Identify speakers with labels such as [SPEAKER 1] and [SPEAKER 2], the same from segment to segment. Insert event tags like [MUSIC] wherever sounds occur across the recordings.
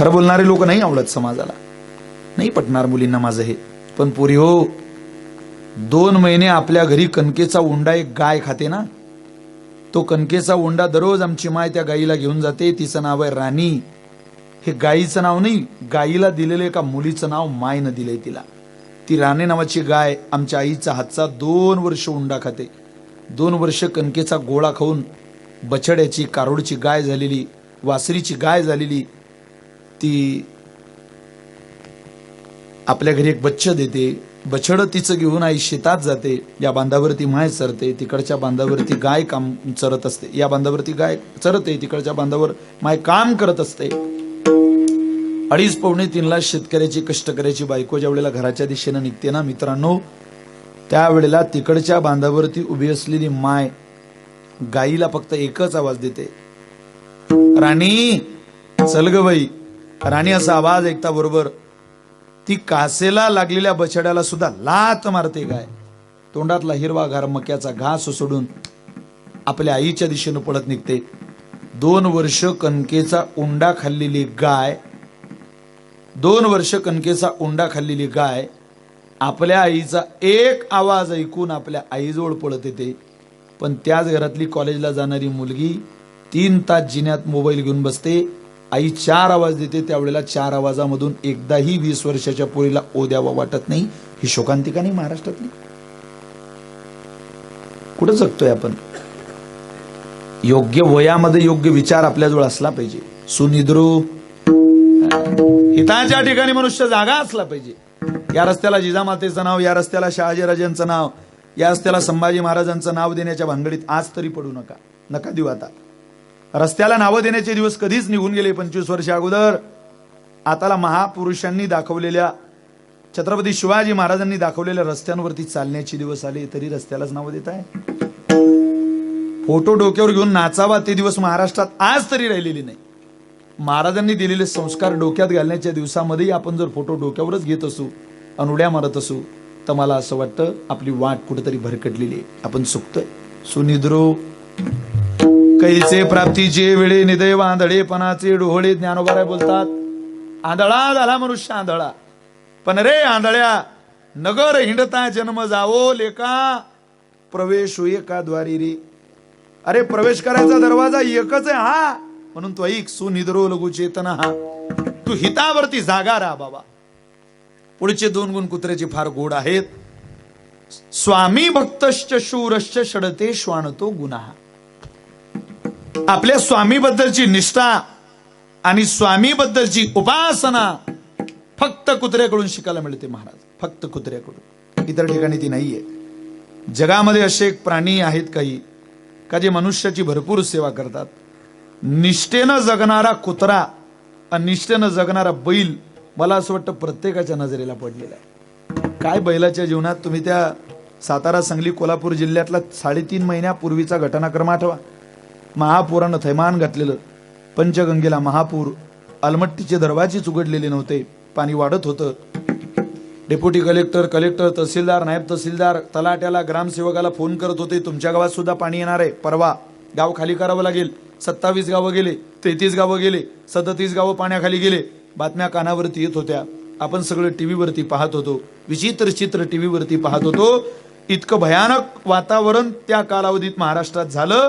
[SPEAKER 1] खरं बोलणारे लोक नाही आवडत समाजाला. नाही पटणार मुलींना माझं हे. पण पुरी हो दोन महिने आपल्या घरी कणकेचा उंडा एक गाय खाते ना? तो कणकेचा उंडा दररोज आमची माय त्या गाईला घेऊन जाते. तिचं नाव आहे राणी. हे गाईचं नाव नाही गाईला दिलेलं एका मुलीचं नाव मायनं दिलंय तिला. ती राणे नावाची गाय आमच्या आईचा हातचा दोन वर्ष उंडा खाते. दोन वर्ष कणकेचा गोळा खाऊन बछड्याची कारोडची गाय झालेली वासरीची गाय झालेली ती आपल्या घरी एक बच्च देते. बछड तिचं घेऊन आई शेतात जाते. या बांधावरती माय चरते. तिकडच्या बांधावरती गाय काम चरत असते. या बांधावरती गाय चरते. तिकडच्या बांधावर माय काम करत असते. अडीच पावणे तीनला शेतकऱ्याची कष्टकऱ्याची बायको ज्या वेळेला घराच्या दिशेनं निघते ना मित्रांनो त्यावेळेला तिकडच्या बांधावरती उभी असलेली माय गाईला फक्त एकच आवाज देते. राणी चल ग बाई. राणी असा आवाज ऐकता बरोबर ती कासेला लागलेल्या बछड्याला सुद्धा लात मारते गाय. तोंडातला हिरवा घार मक्याचा घास सोडून आपल्या आईच्या दिशेनं पळत निघते. दोन वर्ष कणकेचा उंडा खाल्लेली गाय दोन वर्ष कणकेचा उंडा खाल्लेली गाय आपल्या आईचा एक आवाज ऐकून आपल्या आईजवळ पळत येते. पण त्याच घरातली कॉलेजला जाणारी मुलगी तीन तास जिन्यात मोबाईल घेऊन बसते. आई चार आवाज देते त्यावेळेला चार आवाजामधून एकदाही वीस वर्षाच्या पोळीला ओ द्यावा वाटत नाही. ही शोकांतिका नाही महाराष्ट्रातली. कुठं जगतोय आपण? योग्य वयामध्ये योग्य विचार आपल्याजवळ असला पाहिजे. सुनिद्रू. हिताच्या ठिकाणी मनुष्य जागा असला पाहिजे. या रस्त्याला जिजामातेचं नाव या रस्त्याला शहाजीराजांचं नाव या रस्त्याला संभाजी महाराजांचं नाव देण्याच्या भानगडीत आज तरी पडू नका. नका देऊ आता. रस्त्याला नावं देण्याचे दिवस कधीच निघून गेले पंचवीस वर्ष अगोदर. आताला महापुरुषांनी दाखवलेल्या छत्रपती शिवाजी महाराजांनी दाखवलेल्या रस्त्यांवरती चालण्याचे दिवस आले तरी रस्त्यालाच नावं देत आहे. फोटो डोक्यावर घेऊन नाचावा ते दिवस महाराष्ट्रात आज तरी राहिलेली नाही. महाराजांनी दिलेले संस्कार डोक्यात घालण्याच्या दिवसामध्येही आपण जर फोटो डोक्यावरच घेत असू अनुड्या मारत असू तर मला असं वाटतं आपली वाट कुठेतरी भरकटलेली आहे. आपण चुकतोय सुनिद्रो. कैसे प्राप्तीचे वेळे निदय आंधळेपणाचे डोहळे ज्ञानोबाराय बोलतात आंधळा झाला मनुष्य आंधळा. पण रे आंधळ्या नगर हिंडता जन्म जावो लेका प्रवेश होई का द्वारी रे. अरे प्रवेश करायचा दरवाजा एकच आहे हा. म्हणून तो ऐक सुनिद्रो लघु चेतन हा. तू हितावरती जागा राहा बाबा. पुढचे दोन गुण कुत्र्याचे फार गोड आहेत. स्वामी भक्तश्च शूरश्च षडते श्वानतो गुन्हा आपल्या स्वामीबद्दलची निष्ठा आणि स्वामीबद्दलची उपासना फक्त कुत्र्याकडून शिकायला मिळते महाराज फक्त कुत्र्याकडून. इतर ठिकाणी ती नाहीये. जगामध्ये असे एक प्राणी आहेत काही का जे मनुष्याची भरपूर सेवा करतात. निष्ठेनं जगणारा कुत्रा आणि निष्ठेनं जगणारा बैल मला असं वाटतं प्रत्येकाच्या नजरेला पडलेला आहे. काय बैलाच्या जीवनात तुम्ही त्या सातारा सांगली कोल्हापूर जिल्ह्यातला साडेतीन महिन्यापूर्वीचा घटनाक्रम आठवा. महापुरानं थैमान घातलेलं. पंचगंगेला महापूर अलमट्टीचे दरवाजेच उघडलेले नव्हते. पाणी वाढत होतं. डेप्युटी कलेक्टर कलेक्टर तहसीलदार नायब तहसीलदार तलाट्याला ग्रामसेवकाला फोन करत होते. तुमच्या गावात सुद्धा पाणी येणार आहे. परवा. गाव खाली करावं लागेल. सत्तावीस गावं गेले. तेहतीस गावं गेले. सदतीस गावं पाण्याखाली गेले. बातम्या कानावरती येत होत्या. आपण सगळं टीव्हीवरती पाहत होतो. विचित्र चित्र टीव्हीवरती पाहत होतो. इतकं भयानक वातावरण त्या कालावधीत महाराष्ट्रात झालं.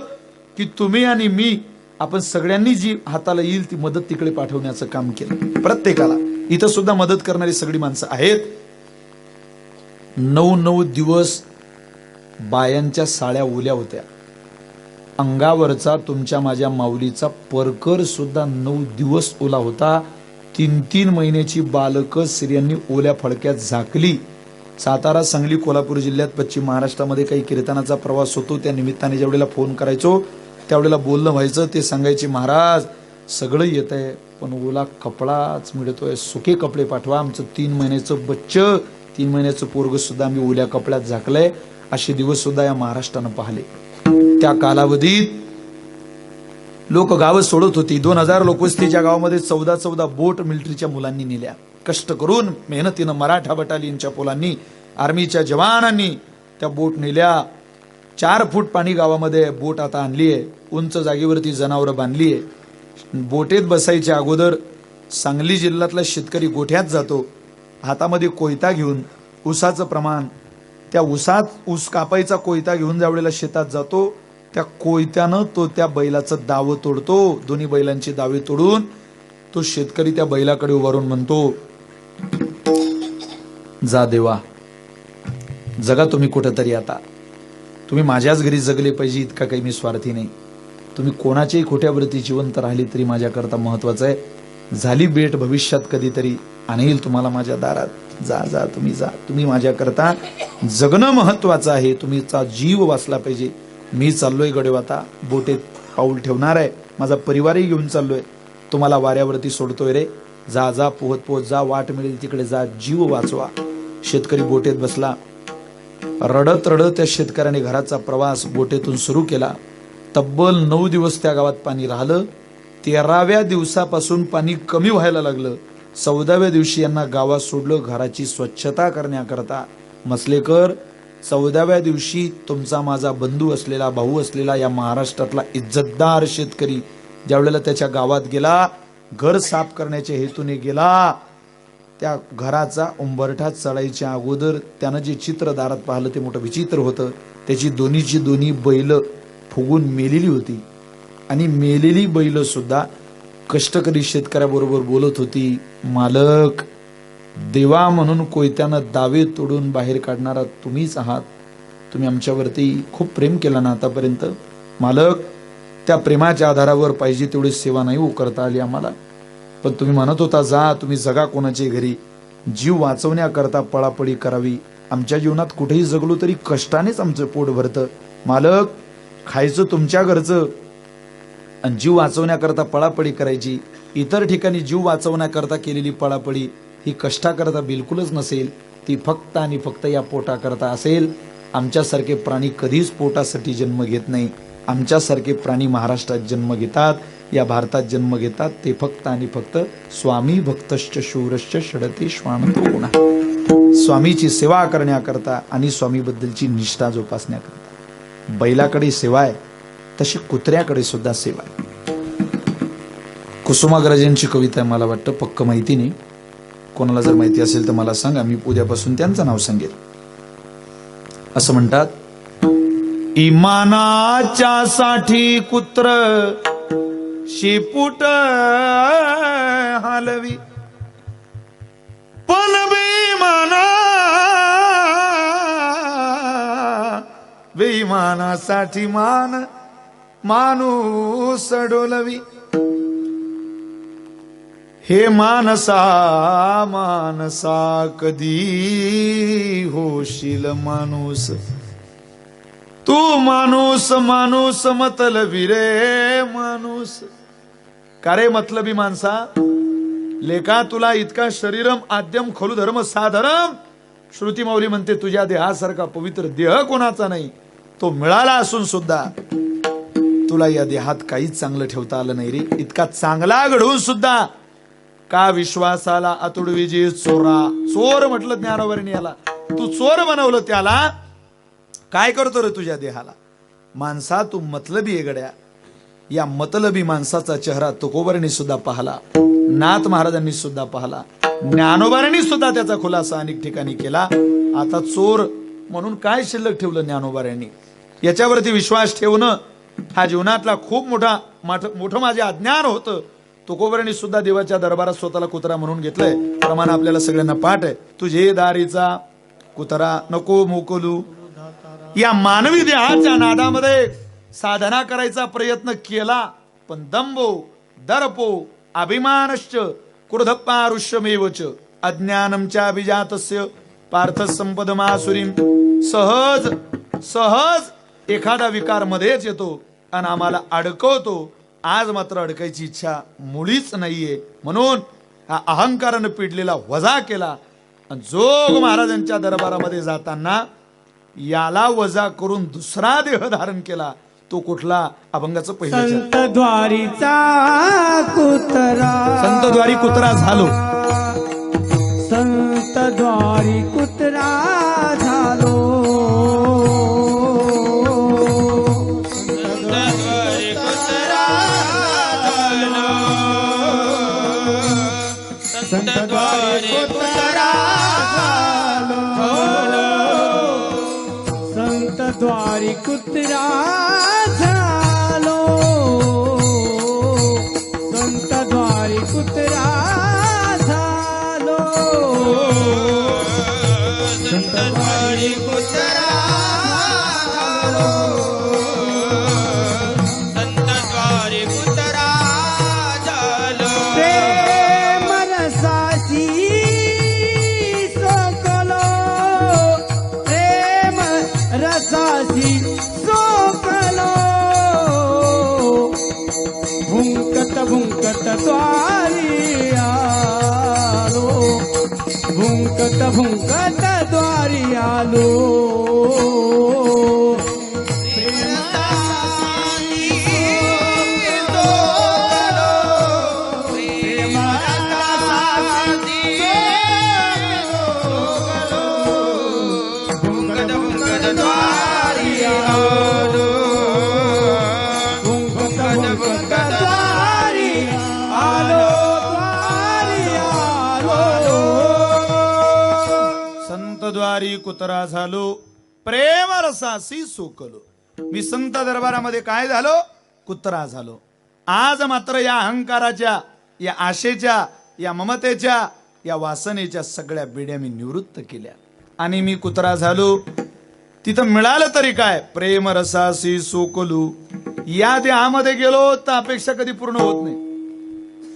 [SPEAKER 1] की तुम्ही आणि मी आपण सगळ्यांनी जी हाताला येईल ती मदत तिकडे पाठवण्याचं काम केलं. प्रत्येकाला. इथं सुद्धा मदत करणारी सगळी माणसं आहेत. नऊ नऊ दिवस बायांच्या साड्या ओल्या होत्या. अंगावरचा तुमच्या माझ्या माऊलीचा परकर सुद्धा नऊ दिवस ओला होता. तीन तीन महिन्याची बालकं स्त्रियांनी ओल्या फडक्यात झाकली. सातारा सांगली कोल्हापूर जिल्ह्यात पश्चिम महाराष्ट्रामध्ये काही कीर्तनाचा प्रवास होतो. त्या निमित्ताने ज्यावेळेला फोन करायचो त्यावेळेला बोलणं व्हायचं ते सांगायचे महाराज सगळं येत आहे पण ओला कपडाच मिळतोय सुके कपडे पाठवा आमचं तीन महिन्याचं बच्च तीन महिन्याचं पोरग सुद्धा आम्ही ओल्या कपड्यात झाकलंय असे दिवस सुद्धा या महाराष्ट्रानं पाहिले. त्या कालावधीत लोक गावं सोडत होती. दोन हजार लोकवस्तीच्या गावामध्ये चौदा चौदा बोट मिलिटरीच्या मुलांनी नेल्या. कष्ट करून मेहनतीनं मराठा बटालियनच्या पोलांनी आर्मीच्या जवानांनी त्या बोट नेल्या. चार फूट पाणी गावामध्ये बोट आता आणली आहे. उंच जागेवरती जनावरं बांधली आहे. बोटेत बसायच्या अगोदर सांगली जिल्ह्यातला शेतकरी गोठ्यात जातो. हातामध्ये कोयता घेऊन ऊसाचं प्रमाण त्या ऊसात ऊस कापायचा कोयता घेऊन ज्यावेळेला शेतात जातो त्या कोयत्यानं तो त्या बैलाचं दावं तोडतो. दोन्ही बैलांची दावे तोडून तो शेतकरी त्या बैलाकडे उभारून म्हणतो जा देवा जगा तुम्ही कुठंतरी आता. तुम्ही माझ्याच घरी जगले पाहिजे इतका काही मी स्वार्थी नाही. तुम्ही कोणाच्याही खोट्यावरती जिवंत राहिली तरी माझ्याकरता महत्वाचं आहे. झाली भेट भविष्यात कधीतरी. आणेल तुम्हाला माझ्या दारात जा जा तुम्ही जा. तुम्ही माझ्याकरता जगणं महत्वाचं आहे. तुम्हीचा जीव वाचला पाहिजे. मी चाललोय गडेवाता. बोटेत पाऊल ठेवणार आहे. माझा परिवारही घेऊन चाललोय. तुम्हाला वाऱ्यावरती सोडतोय रे. जा जा पोहत पोहत जा. वाट मिळेल तिकडे जा. जीव वाचवा. शेतकरी बोटेत बसला. रडत रडत त्या शेतकऱ्याने घराचा प्रवास बोटेतून सुरू केला. तब्बल नऊ दिवस त्या गावात पाणी राहिलं. तेराव्या दिवसापासून पाणी कमी व्हायला लागलं. चौदाव्या दिवशी यांना गावात सोडलं घराची स्वच्छता करण्याकरता. मसलेकर चौदाव्या दिवशी तुमचा माझा बंधू असलेला भाऊ असलेला या महाराष्ट्रातला इज्जतदार शेतकरी ज्यावेळेला त्याच्या गावात गेला घर साफ करण्याच्या हेतूने गेला त्या घराचा उंबरठा चढायच्या अगोदर त्यानं जे चित्र दारात पाहिलं ते मोठं विचित्र होतं. त्याची दोन्हीची दोन्ही बैल फुगून मेलेली होती. आणि मेलेली बैल सुद्धा कष्टकरी शेतकऱ्याबरोबर बोलत होती मालक देवा म्हणून कोयत्यानं दावे तोडून बाहेर काढणारा तुम्हीच आहात. तुम्ही आमच्यावरती खूप प्रेम केला ना आतापर्यंत. मालक त्या प्रेमाच्या आधारावर पाहिजे तेवढी सेवा नाही उकरता करता आली आम्हाला. पण तुम्ही म्हणत होता जा तुम्ही जगा कोणाच्या घरी. जीव वाचवण्याकरता पळापळी करावी. आमच्या जीवनात कुठेही जगलो तरी कष्टानेच आमचं पोट भरतं. मालक खायचं तुमच्या घरचं. आणि जीव वाचवण्याकरता पळापळी करायची. इतर ठिकाणी जीव वाचवण्याकरता केलेली पळापळी ही कष्टाकरता बिलकुलच नसेल. ती फक्त आणि फक्त या पोटाकरता असेल. आमच्यासारखे प्राणी कधीच पोटासाठी जन्म घेत नाही आमच्यासारखे प्राणी महाराष्ट्रात जन्म घेतात या भारतात जन्म घेतात ते फक्त आणि फक्त स्वामी भक्तश्च शूरश्च षडते श्वानतो गुणा. स्वामीची सेवा करण्याकरता आणि स्वामीबद्दलची निष्ठा जोपासण्याकरता. बैलाकडे सेवा आहे तशी कुत्र्याकडे सुद्धा सेवा आहे. कुसुमाग्रजांची कविता आहे मला वाटतं पक्क माहिती नाही. कोणाला जर माहिती असेल तर मला सांगा मी उद्यापासून त्यांचं नाव सांगेल. असं म्हणतात इमानाच्या साठी कुत्र शिपुट हालवी. पण बेमाना बेमानासाठी मान माणूस डोलवी. हे मानसा मानसा कधी होशील माणूस? तू माणूस माणूस मतलबी रे माणूस. का रे मतलबी माणसा? लेखा तुला इतका शरीरम आद्यम खलु धर्म साधरम. श्रुती माऊली म्हणते तुझ्या देहासारखा पवित्र देह कोणाचा नाही? तो मिळाला असून सुद्धा. तुला या देहात काहीच चांगलं ठेवता आलं नाही रे. इतका चांगला घडवून सुद्धा. का विश्वासाला अतुडवी चोरा? चोर म्हटलं ज्ञानवरणी याला तू चोर बनवलं त्याला. काय करतो रे तुझ्या देहाला? माणसा तू मतलबी आहे गड्या. या मतलबी माणसाचा चेहरा तुकोबरांनी सुद्धा पाहला नाथ महाराजांनी सुद्धा पाहला ज्ञानोबारांनी सुद्धा त्याचा खुलासा अनेक ठिकाणी केला. आता चोर म्हणून काय शिल्लक ठेवलं ज्ञानोबारांनी याच्यावरती विश्वास ठेवणं हा जीवनातला खूप मोठा मोठं माझे अज्ञान होतं. तुकोबरांनी सुद्धा देवाच्या दरबारात स्वतःला कुत्रा म्हणून घेतलंय. प्रमाण आपल्याला सगळ्यांना पाठ आहे. तुझे दारीचा कुत्रा नको मोकलू. या मानवी देहाच्या नादामध्ये साधना करायचा प्रयत्न केला पण दंबो दर्पो अभिमानश्च क्रोधपारुष्यमेवच अज्ञानमच्या अभिजातस्य पार्थ संपदमासुरीम सहज सहज एखादा विकार मध्येच येतो आणि आम्हाला अडकवतो. आज मात्र अडकायची इच्छा मुळीच नाहीये. म्हणून हा अहंकारानं पिडलेला वजा केला. आणि जोग महाराजांच्या दरबारामध्ये जाताना याला वजा करून दुसरा देह धारण केला तो कुठला? अभंगाचं पहिलं चरण.
[SPEAKER 2] संत द्वारीचा कुत्रा.
[SPEAKER 1] संतद्वारी कुत्रा झालो.
[SPEAKER 2] संत द्वारी कुत्रा झालो. संत द्वारी कुत्रा झालो. हरी कुत्रा भुंकत भुंकत द्वारी आलो.
[SPEAKER 1] संतद्वारी कुतरा झालो. प्रेम रसासी सोकलो. मी संत दरबारामध्ये काय झालो? कुत्रा झालो. आज मात्र या अहंकाराच्या या आशेच्या या ममतेच्या या वासनेच्या सगळ्या बिड्या मी निवृत्त केल्या. आणि मी कुत्रा झालो. तिथं मिळालं तरी काय? प्रेम रसासी सोकलू. या देहामध्ये गेलो तर अपेक्षा कधी पूर्ण होत नाही.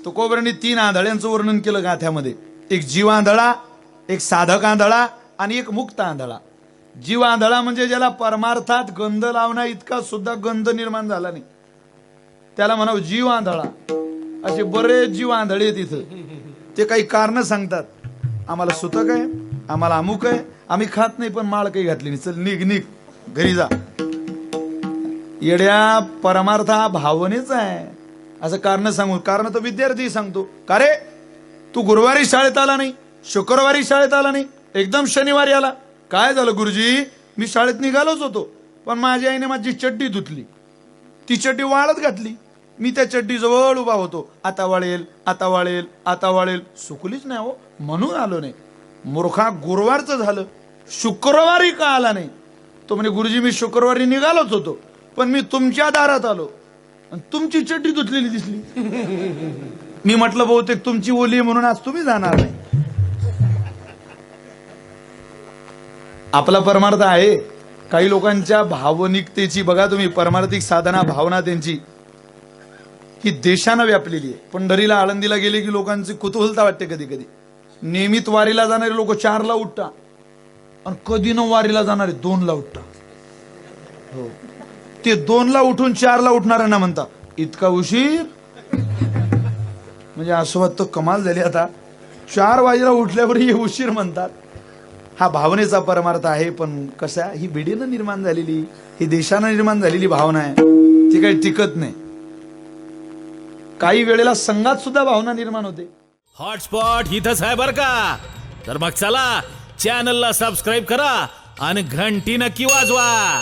[SPEAKER 1] तुकोबरांनी तीन आंधळ्यांचं वर्णन केलं गाथ्यामध्ये. एक जीवांधळा एक साधक आंधळा आणि एक मुक्त आंधळा. जीव आंधळा म्हणजे ज्याला परमार्थात गंध लावण्या इतका सुद्धा गंध निर्माण झाला नाही. त्याला म्हणावं जीव आंधळा. असे बरेच जीव आंधळे आहेत ते काही कारण सांगतात. आम्हाला सुतक आहे आम्हाला अमुक आहे आम्ही खात नाही पण माळ काही घातली नाही. चल निघ निघ. घरी जा. येड्या परमार्थ हा भावनेच आहे. असं कारण सांगू. कारण तर विद्यार्थी सांगतो. का रे? तू गुरुवारी शाळेत आला नाही शुक्रवारी शाळेत आला नाही एकदम शनिवारी आला काय झालं गुरुजी? मी शाळेत निघालोच होतो. पण माझ्या आईने माझी चड्डी धुतली. ती चड्डी वाळत घातली. मी त्या चड्डी जवळ उभा होतो. आता वाळेल आता वाळेल आता वाळेल. सुकलीच नाही हो. म्हणून आलो नाही. मूर्खा गुरुवारचं झालं. शुक्रवारी का आला नाही? तो म्हणे गुरुजी मी शुक्रवारी निघालोच होतो. पण मी तुमच्या दारात आलो. आणि तुमची चड्डी धुतलेली दिसली. [LAUGHS] मी म्हटलं बहुतेक तुमची ओली म्हणून आज तुम्ही जाणार नाही. आपला परमार्थ आहे. काही लोकांच्या भावनिकतेची बघा तुम्ही परमार्थिक साधना भावना त्यांची. ही देशानं व्यापलेली आहे. पंढरीला आळंदीला गेले की लोकांची कुतूहलता वाटते कधी कधी नियमित वारीला जाणारे लोक चारला उठता आणि कधी न वारीला जाणारे दोनला उठता हो. ते दोनला उठून चारला उठणाऱ्यांना म्हणता इतका उशीर? म्हणजे असं वाटतं कमाल झाली आता. चार वाजेला उठल्यावर हे उशीर म्हणतात. हा भावनेचा परमार्थ आहे पण कसा ही बिडीनं निर्माण झालेली ही देशानं निर्माण झालेली भावना आहे. ती काही टिकत नाही. काही वेळेला संघात सुद्धा भावना निर्माण होते.
[SPEAKER 3] हॉटस्पॉट इथंच आहे बर का? तर मग चला चॅनलला सबस्क्राईब करा आणि घंटी नक्की वाजवा.